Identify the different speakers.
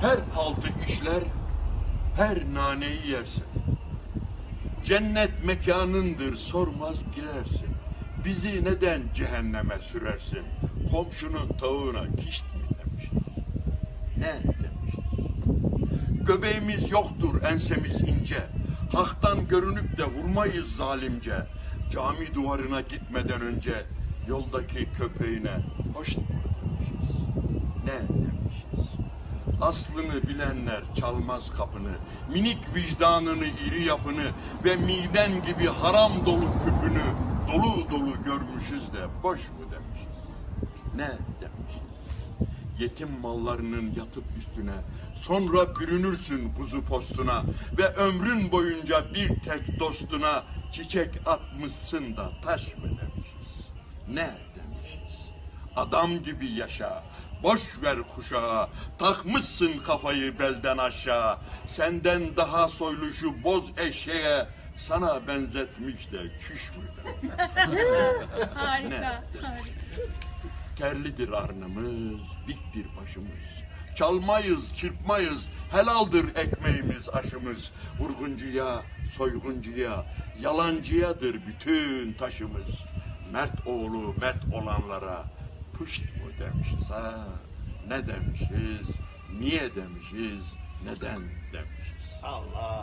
Speaker 1: Her haltı işler, her naneyi yersin. Cennet mekanındır sormaz girersin. Bizi neden cehenneme sürersin? Komşunun tavuğuna kişt mi demişiz? Ne demişiz? Göbeğimiz yoktur ensemiz ince. Hak'tan görünüp de vurmayız zalimce. Cami duvarına gitmeden önce yoldaki köpeğine hoş mu demişiz? Ne demişiz? Aslını bilenler çalmaz kapını, minik vicdanını iri yapını ve miden gibi haram dolu küpünü dolu dolu görmüşüz de boş mu demişiz? Ne demişiz? Yetim mallarının yatıp üstüne, sonra bürünürsün kuzu postuna ve ömrün boyunca bir tek dostuna çiçek atmışsın da taş mı demişiz? Ne? Adam gibi yaşa, boş ver kuşağı, takmışsın kafayı belden aşağı. Senden daha soylu şu boz eşeğe sana benzetmiş de küş mü?
Speaker 2: Harika. Harika.
Speaker 1: Terlidir arnımız, diktir başımız. Çalmayız, çırpmayız, helaldir ekmeğimiz, aşımız. Vurguncuya, soyguncuya, yalancıyadır bütün taşımız. Mert oğlu mert olanlara pışt mı demişiz ha? Ne demişiz, niye demişiz, neden demişiz?
Speaker 3: Allah.